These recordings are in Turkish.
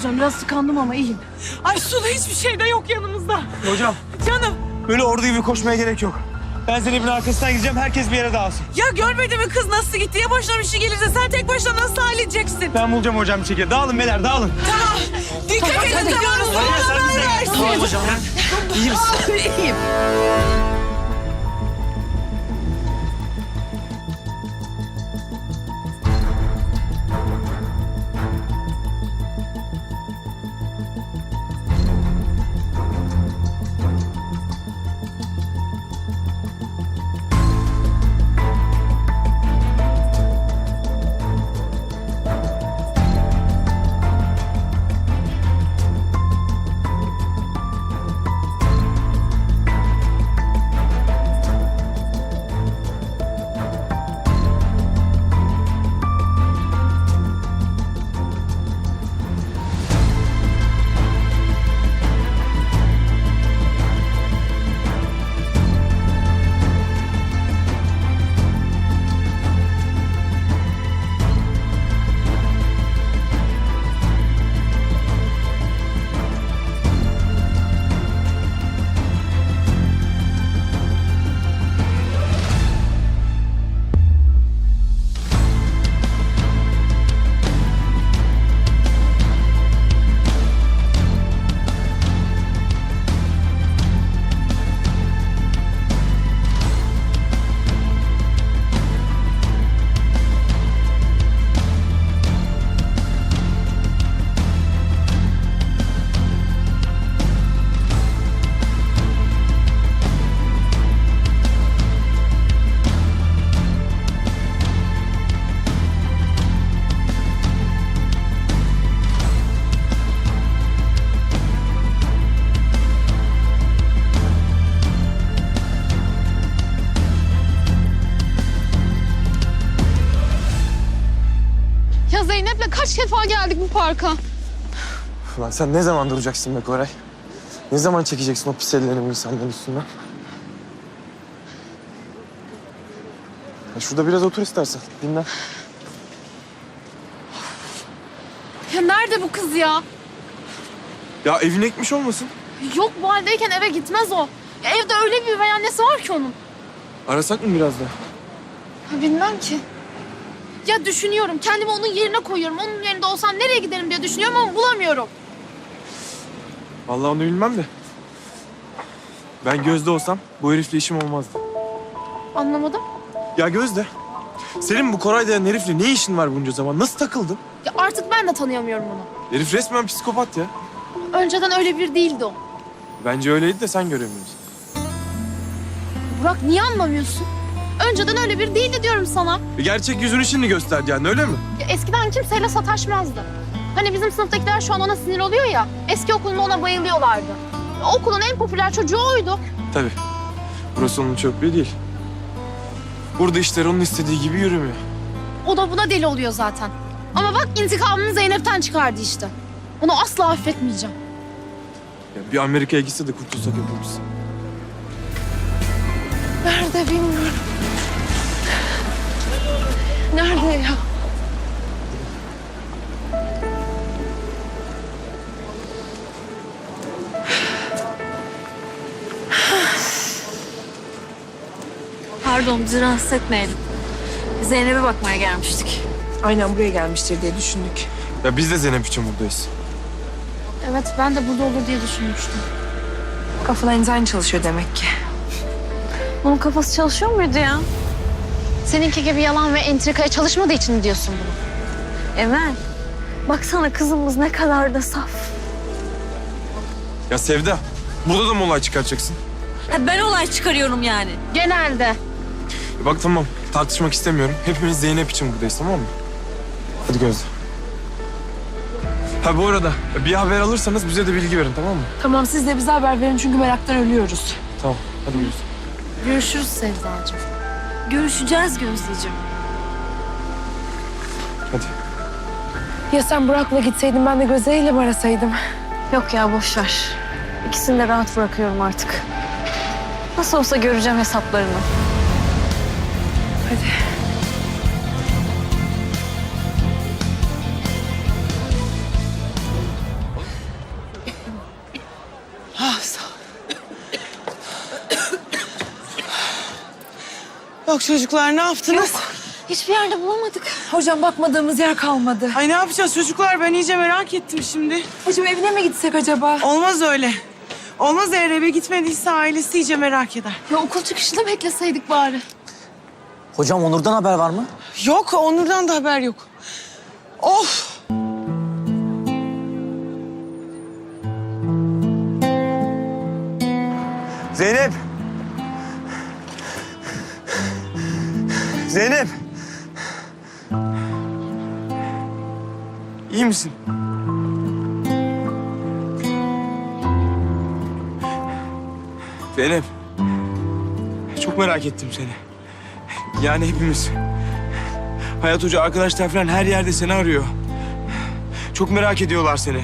Hocam biraz tıkandım ama iyiyim. Ay Sulu hiçbir şey de yok yanımızda. Hocam Canım böyle ordu gibi koşmaya gerek yok. Ben Zeynep'in arkasından gideceğim. Herkes bir yere dağılsın. ya görmedin mi kız nasıl gitti? Ya başına bir şey gelirse sen tek başına nasıl halledeceksin? Ben bulacağım hocam bir şekilde. Dağılın beyler dağılın. Tamam. Dikkat edin tamam. Hadi sen bize gel. Tamam hocam. İyi misin? İyiyim. Ya Zeynep'le kaç defa geldik bu parka? Ulan sen ne zaman duracaksın be Koray? Ne zaman çekeceksin o pis ellerini bu insanların üstünden? Ya şurada biraz otur istersen. Dinlen. Ya nerede bu kız ya? Ya evine gitmiş olmasın? Yok bu haldeyken eve gitmez o. Ya evde öyle bir üvey annesi var ki onun. Arasak mı biraz? Ya bilmem ki. Ya düşünüyorum, kendimi onun yerine koyuyorum. Onun yerinde olsam nereye giderim diye düşünüyorum ama bulamıyorum. Vallahi onu bilmem de. Ben Gözde olsam bu herifle işim olmazdı. Anlamadım. Ya Gözde, senin bu Koray denen herifle ne işin var bunca zaman? Nasıl takıldın? Ya artık ben de tanıyamıyorum onu. Herif resmen psikopat ya. Önceden öyle bir değildi o. Bence öyleydi de sen göremiyorsun. Burak niye anlamıyorsun? Önceden öyle bir değildi diyorum sana. E, Gerçek yüzünü şimdi gösterdi yani öyle mi? Ya eskiden kimseyle sataşmazdı. Hani bizim sınıftakiler şu an ona sinir oluyor ya. Eski okulunda ona bayılıyorlardı. Okulun en popüler çocuğu oydu. Tabii. Burası onun çöplüğü değil. Burada işler onun istediği gibi yürümüyor. O da buna deli oluyor zaten. Ama bak intikamını Zeynep'ten çıkardı işte. Onu asla affetmeyeceğim. Ya bir Amerika'ya gitse de kurtulsak hepimiz. Nerede bilmiyorum. Nerede ya? Pardon bizi rahatsız etmeyelim. Zeynep'e bakmaya gelmiştik. Aynen buraya gelmiştir diye düşündük. Ya biz de Zeynep için buradayız. Evet ben de burada olur diye düşünmüştüm. Kafalarınız aynı çalışıyor demek ki. Bunun kafası çalışıyor muydu ya? Seninki gibi yalan ve entrikaya çalışmadığı için mi diyorsun bunu? Emel. Baksana kızımız ne kadar da saf. Ya Sevda, burada da mı olay çıkartacaksın? Ha, ben olay çıkarıyorum yani. Genelde. E bak tamam, tartışmak istemiyorum. Hepimiz Zeynep için buradayız tamam mı? Hadi Gözde. Ha bu arada bir haber alırsanız bize de bilgi verin tamam mı? Tamam siz de bize haber verin çünkü meraktan ölüyoruz. Tamam, hadi görüşürüz. Görüşürüz Sevdacığım. Görüşeceğiz Gözdeciğim. Hadi. Ya sen Burak'la gitseydin ben de Gözde ile mi arasaydım? Yok ya boş ver. İkisini de rahat bırakıyorum artık. Nasıl olsa göreceğim hesaplarını. Hadi. Yok çocuklar ne yaptınız? Hiçbir yerde bulamadık. Hocam bakmadığımız yer kalmadı. Ay ne yapacağız çocuklar? Ben iyice merak ettim şimdi. Hocam evine mi gitsek acaba? Olmaz öyle. Olmaz eğer eve gitmediyse ailesi iyice merak eder. Ya okul çıkışında bekleseydik bari. Hocam Onur'dan haber var mı? Yok Onur'dan da haber yok. Of! Misin? Zeynep. Çok merak ettim seni. Yani hepimiz. Hayat Hoca, arkadaşlar falan her yerde seni arıyor. Çok merak ediyorlar seni.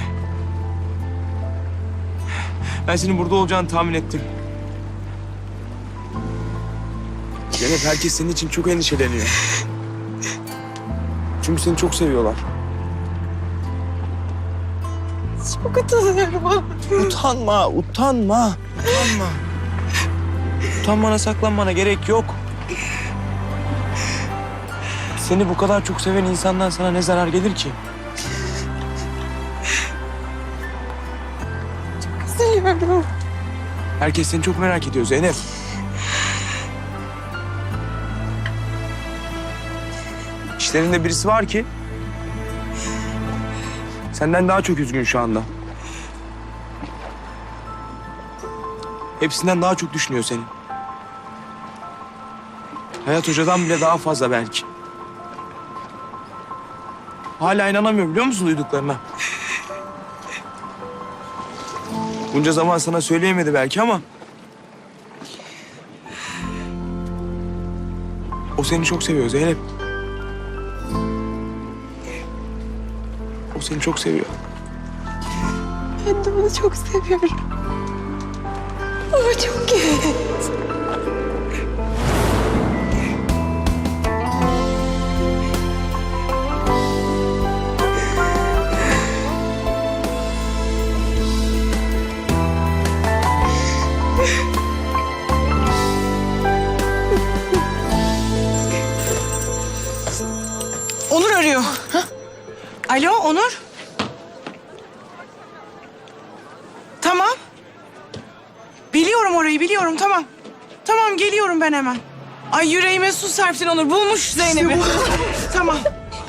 Ben senin burada olacağını tahmin ettim. Zeynep herkes senin için çok endişeleniyor. Çünkü seni çok seviyorlar. Çok utanıyorum. Utanma, utanma, utanma. Utanmana, saklanmana gerek yok. Seni bu kadar çok seven insandan sana ne zarar gelir ki? Üzülüyorum. Herkes seni çok merak ediyor Zeynep. İşlerinde birisi var ki... ...senden daha çok üzgün şu anda. Hepsinden daha çok düşünüyor seni. Hayat Hoca'dan bile daha fazla belki. Hala inanamıyor biliyor musun duyduklarına? Bunca zaman sana söyleyemedi belki ama... O seni çok seviyor Zeynep. Seni çok seviyor. Onu çok seviyorum. Ama çok geç. Geliyorum ben hemen. Ay yüreğime su serptin Onur. Bulmuş Zeynep'i. tamam.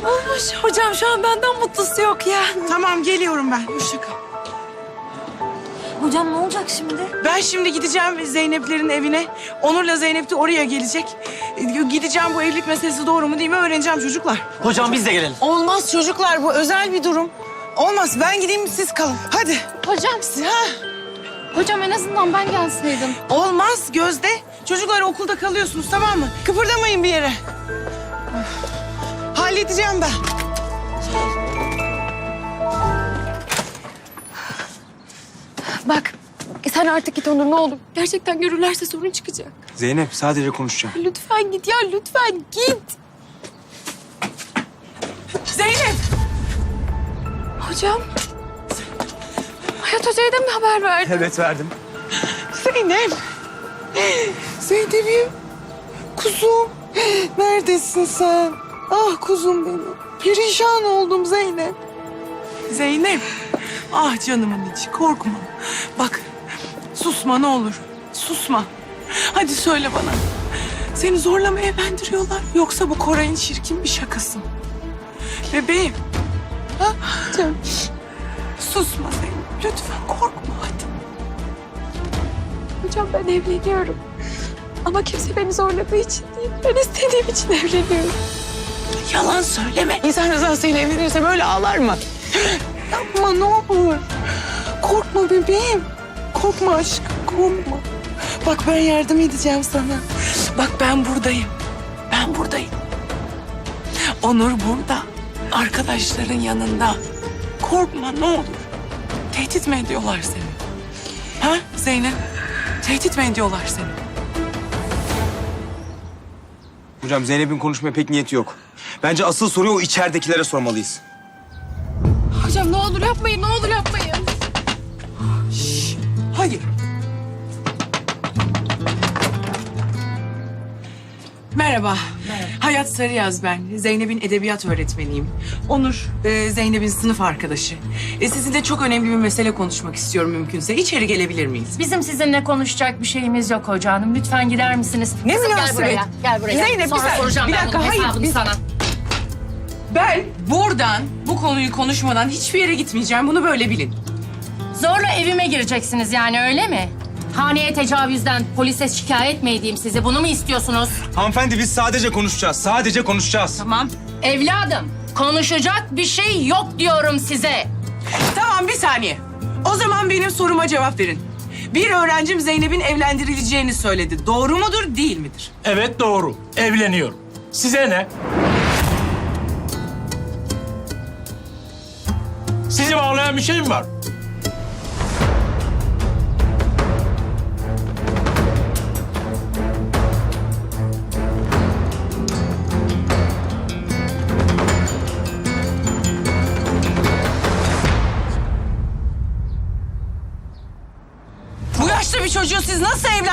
Olmuş. Hocam şu an benden mutlusu yok ya. Tamam geliyorum ben. Hoşça kal. Hocam ne olacak şimdi? Ben şimdi gideceğim Zeynep'lerin evine. Onur'la Zeynep de oraya gelecek. Gideceğim bu evlilik meselesi doğru mu değil mi öğreneceğim çocuklar. Hocam biz de gelelim. Olmaz çocuklar bu özel bir durum. Olmaz ben gideyim siz kalın. Hadi. Hocam, Ha, hocam en azından ben gelseydim. olmaz Gözde. Çocuklar okulda kalıyorsunuz tamam mı? Kıpırdamayın bir yere. Of. Halledeceğim ben. Bak sen artık git Onur ne olur. Gerçekten görürlerse sorun çıkacak. Zeynep sadece konuşacağım. Lütfen git ya lütfen git. Zeynep. Hocam. Hayat Hoca'ya da mı haber verdin? Evet verdim. Zeynep. Zeynep'im. Kuzum. Neredesin sen? Ah kuzum benim. Perişan oldum Zeynep. Zeynep. Ah canımın içi korkma. Bak susma ne olur. Susma. Hadi söyle bana. Seni zorla mı evlendiriyorlar yoksa bu Koray'ın çirkin bir şakası mı? Bebeğim. Ha? Canım. Susma Zeynep. Lütfen korkma hadi. Hocam ben evleniyorum. Ama kimse beni zorladığı için değil. Ben istediğim için evleniyorum. Yalan söyleme. İnsan rızasıyla evlenirse böyle ağlar mı? Yapma ne olur. Korkma bebeğim. Korkma aşkım korkma. Bak ben yardım edeceğim sana. Bak ben buradayım. Ben buradayım. Onur burada. Arkadaşların yanında. Korkma ne olur. Tehdit mi ediyorlar seni? Ha Zeynep? Tehdit mi ediyorlar seni? Hocam Zeynep'in konuşmaya pek niyeti yok. Bence asıl soruyu o içeridekilere sormalıyız. Hocam ne olur yapmayın ne olur yapmayın. Hayır. Merhaba. Hayat Sarıyaz ben. Zeynep'in edebiyat öğretmeniyim. Onur, e, Zeynep'in sınıf arkadaşı. E, sizinle çok önemli bir mesele konuşmak istiyorum mümkünse. İçeri gelebilir miyiz? Bizim sizinle konuşacak bir şeyimiz yok hoca hanım. Lütfen gider misiniz? Ne Kızım, Gel münasebet? buraya. Gel buraya. Zeynep, bir Sonra saniye. soracağım Bir ben dakika, bunun hayır, hesabını biz- sana. Ben buradan bu konuyu konuşmadan hiçbir yere gitmeyeceğim. Bunu böyle bilin. Zorla evime gireceksiniz yani öyle mi? Haneye tecavüzden polise şikayet mi edeyim sizi? Bunu mu istiyorsunuz? Hanımefendi biz sadece konuşacağız. Sadece konuşacağız. Tamam. Evladım, konuşacak bir şey yok diyorum size. Tamam bir saniye. O zaman benim soruma cevap verin. Bir öğrencim Zeynep'in evlendirileceğini söyledi. Doğru mudur, değil midir? Evet doğru. Evleniyorum. Size ne? Sizi bağlayan bir şey mi var?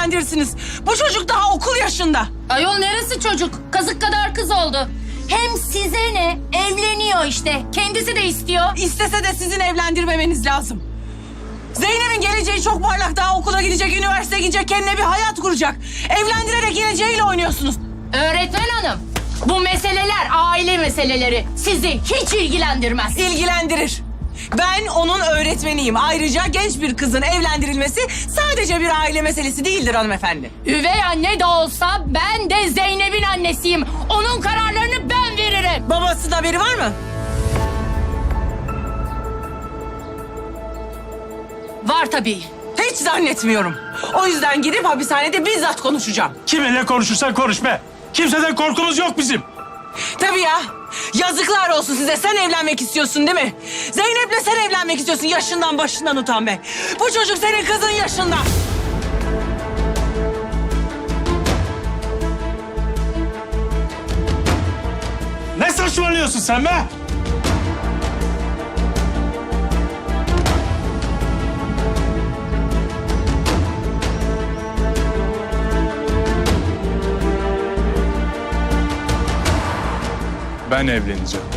Nasıl evlendirirsiniz? Bu çocuk daha okul yaşında. Ayol neresi çocuk? Kazık kadar kız oldu. Hem size ne? Evleniyor işte. Kendisi de istiyor. İstese de sizin evlendirmemeniz lazım. Zeynep'in geleceği çok parlak. Daha okula gidecek, üniversiteye gidecek, kendine bir hayat kuracak. Evlendirerek geleceğiyle oynuyorsunuz. Öğretmen hanım, bu meseleler aile meseleleri. Sizi hiç ilgilendirmez. İlgilendirir. Ben onun öğretmeniyim. Ayrıca genç bir kızın evlendirilmesi sadece bir aile meselesi değildir hanımefendi. Üvey anne de olsa ben de Zeynep'in annesiyim. Onun kararlarını ben veririm. Babasının haberi var mı? Var tabii. Hiç zannetmiyorum. O yüzden gidip hapishanede bizzat konuşacağım. Kiminle konuşursan konuş be. Kimseden korkumuz yok bizim. Tabii ya. Yazıklar olsun size. Sen evlenmek istiyorsun değil mi? Zeynep'le sen evlenmek istiyorsun. Yaşından başından utan be. Bu çocuk senin kızın yaşında. Ne saçmalıyorsun sen be? Ben evleneceğim.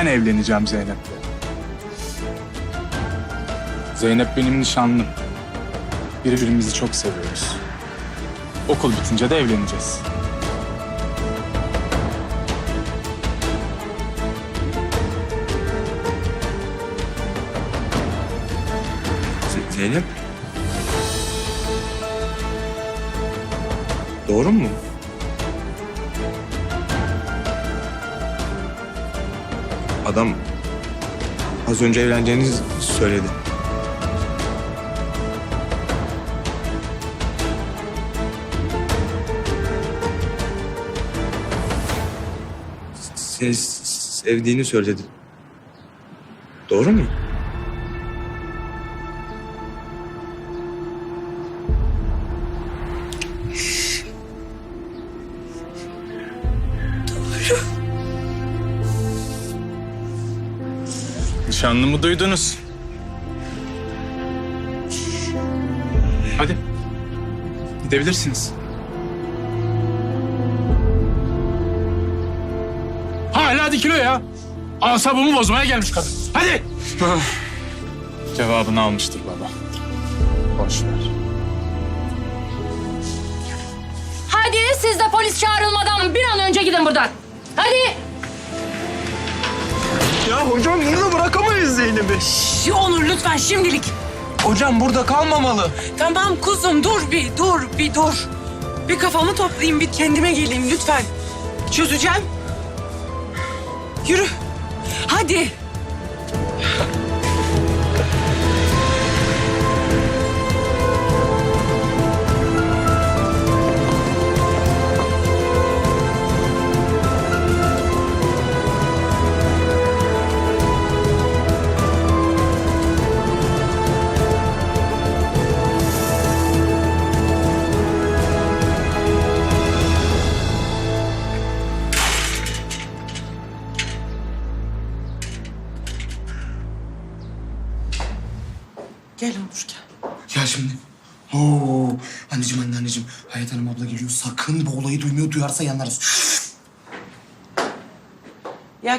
Ben evleneceğim Zeynep'le. Zeynep benim nişanlım. Birbirimizi çok seviyoruz. Okul bitince de evleneceğiz. Zeynep. Doğru mu? Adam az önce evleneceğinizi söyledi. Seni sevdiğini söyledi. Doğru mu? Nişanlımı duydunuz. Hadi. Gidebilirsiniz. Hala dikiliyor ya. Asabımı bozmaya gelmiş kadın. Hadi. Cevabını almıştır baba. Boş ver. Hadi siz de polis çağrılmadan bir an önce gidin buradan. Hadi. Ya hocam burada bırakamayız Zeynep'i. Şş, Onur lütfen şimdilik. Hocam burada kalmamalı. Tamam kuzum dur bir dur bir dur. Bir kafamı toplayayım bir kendime geleyim lütfen. Çözeceğim. Yürü. Hadi.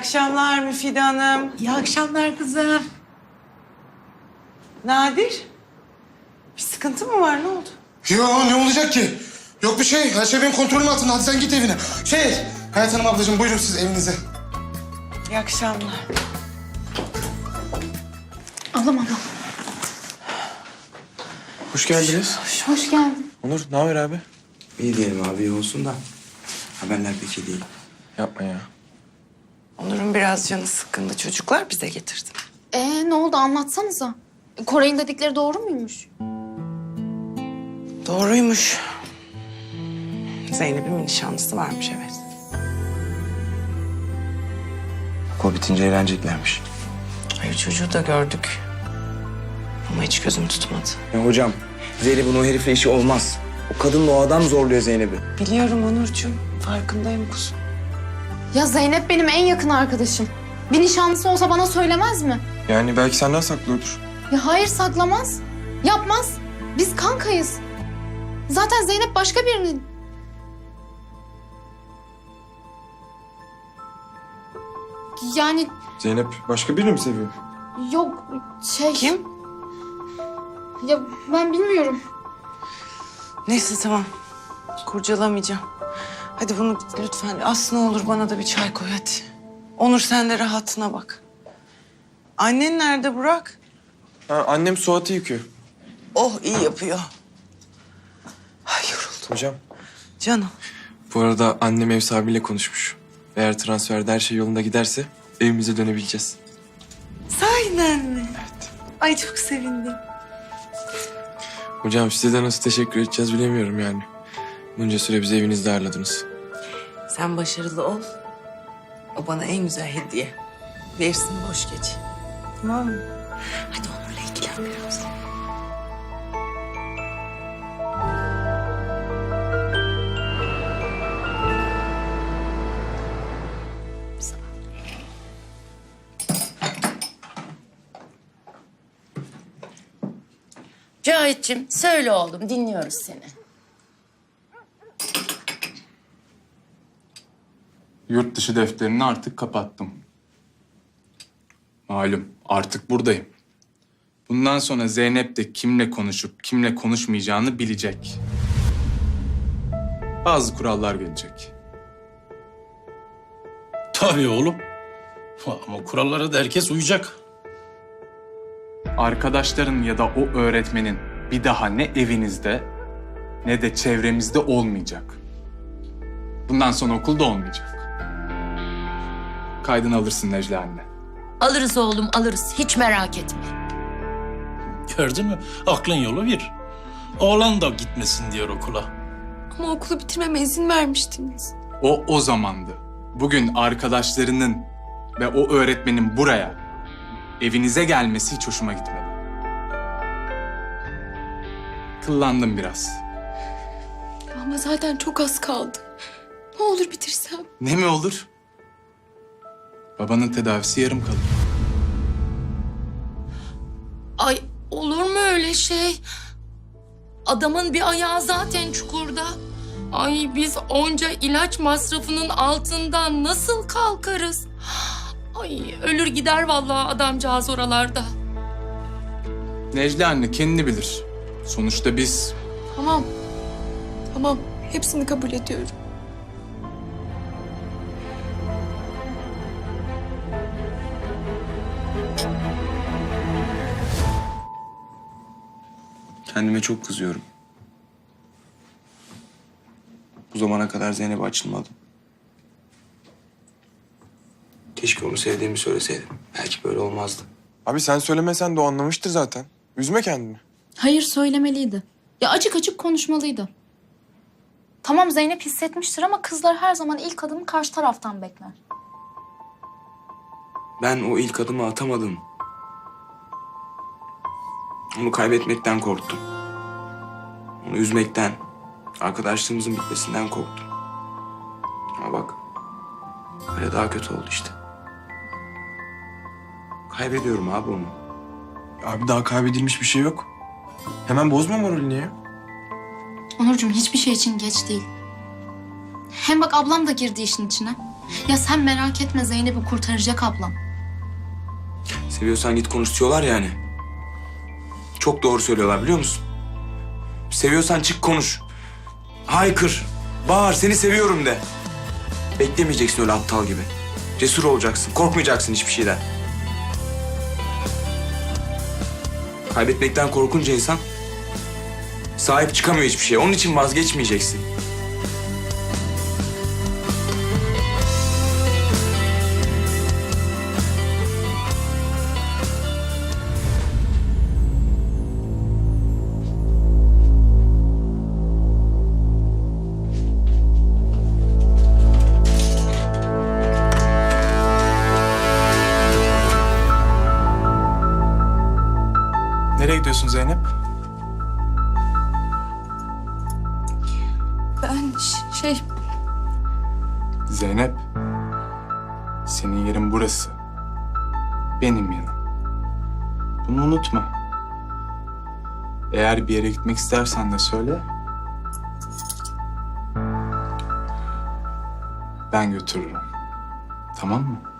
Akşamlar Müfide Hanım. İyi akşamlar kızım. Nadir. Bir sıkıntı mı var? Ne oldu? Ya ne olacak ki? Yok bir şey. Her şey benim kontrolüm altında. Hadi sen git evine. Şey, Hayat Hanım ablacığım buyurun siz evinize. İyi akşamlar. Ablam ablam. Hoş geldiniz. Hoş geldin. Onur ne haber abi? İyi diyelim abi iyi olsun da. Haberler pek iyi değil. Yapma ya. Onur'un biraz canı sıkkındı. Çocuklar bize getirdi. Ee ne oldu anlatsanıza. Koray'ın dedikleri doğru muymuş? Doğruymuş. Zeynep'in bir nişanlısı varmış evet. Okul bitince eğleneceklermiş. Hayır çocuğu da gördük. Ama hiç gözüm tutmadı. Ya hocam Zeynep'in o herifle işi olmaz. O kadınla o adam zorluyor Zeynep'i. Biliyorum Onurcuğum. Farkındayım kuzum. Ya Zeynep benim en yakın arkadaşım. Bir nişanlısı olsa bana söylemez mi? Yani belki senden saklıyordur. Ya hayır saklamaz. Yapmaz. Biz kankayız. Zaten Zeynep başka birinin. Yani Zeynep başka birini mi seviyor? yok şey... Kim? Ya ben bilmiyorum. Neyse tamam. Kurcalamayacağım. Hadi bunu lütfen Aslı ne olur bana da bir çay koy hadi. Onur sen de rahatına bak. Annen nerede Burak? Ha, annem Suat'ı yıkıyor. Oh iyi yapıyor. Ay yoruldum. Hocam. Canım. Bu arada annem ev sahibiyle konuşmuş. Eğer transferde her şey yolunda giderse evimize dönebileceğiz. Sahiden mi? Evet. Ay çok sevindim. Hocam size de nasıl teşekkür edeceğiz bilemiyorum yani. Bunca süre bizi evinizde ağırladınız. Sen başarılı ol. O bana en güzel hediye. Versin boş geç. Tamam mı? Hadi onunla ilgilen biraz. Cahit'cim söyle oğlum dinliyoruz seni. Yurt dışı defterini artık kapattım. Malum artık buradayım. Bundan sonra Zeynep de kimle konuşup kimle konuşmayacağını bilecek. Bazı kurallar gelecek. Tabii oğlum. Ama kurallara da herkes uyacak. Arkadaşların ya da o öğretmenin bir daha ne evinizde ne de çevremizde olmayacak. Bundan sonra okulda olmayacak. Kaydını alırsın Necla anne. Alırız oğlum alırız hiç merak etme. Gördün mü? Aklın yolu bir. Oğlan da gitmesin diyor okula. Ama okulu bitirmeme izin vermiştiniz. O o zamandı. Bugün arkadaşlarının ve o öğretmenin buraya, evinize gelmesi hiç hoşuma gitmedi. Kıllandım biraz. Ama zaten çok az kaldı. Ne olur bitirsem. Ne mi olur? Babanın tedavisi yarım kalır. Ay olur mu öyle şey? Adamın bir ayağı zaten çukurda. Ay biz onca ilaç masrafının altından nasıl kalkarız? Ay ölür gider vallahi adamcağız oralarda. Necla anne kendini bilir. Sonuçta biz Tamam. Tamam. Hepsini kabul ediyorum. Kendime çok kızıyorum. Bu zamana kadar Zeynep'e açılmadım. Keşke onu sevdiğimi söyleseydim. Belki böyle olmazdı. Abi sen söylemesen de o anlamıştır zaten. Üzme kendini. Hayır söylemeliydi. Ya açık açık konuşmalıydı. Tamam Zeynep hissetmiştir ama kızlar her zaman ilk adımı karşı taraftan bekler. Ben o ilk adımı atamadım. Onu kaybetmekten korktum. Onu üzmekten, arkadaşlığımızın bitmesinden korktum. Ama bak, öyle daha kötü oldu işte. Kaybediyorum abi onu. Abi daha kaybedilmiş bir şey yok. Hemen bozma moralini ya. Onurcuğum hiçbir şey için geç değil. Hem bak ablam da girdi işin içine. Ya sen merak etme Zeynep'i kurtaracak ablam. Seviyorsan git konuş diyorlar yani. Çok doğru söylüyorlar biliyor musun? Seviyorsan çık konuş. Haykır, bağır, seni seviyorum de. Beklemeyeceksin öyle aptal gibi. Cesur olacaksın, korkmayacaksın hiçbir şeyden. Kaybetmekten korkunca insan sahip çıkamıyor hiçbir şeye. Onun için vazgeçmeyeceksin. Nereye gidiyorsun Zeynep? Ben şey Zeynep, senin yerin burası. Benim yanım. Bunu unutma. Eğer bir yere gitmek istersen de söyle. Ben götürürüm. Tamam mı?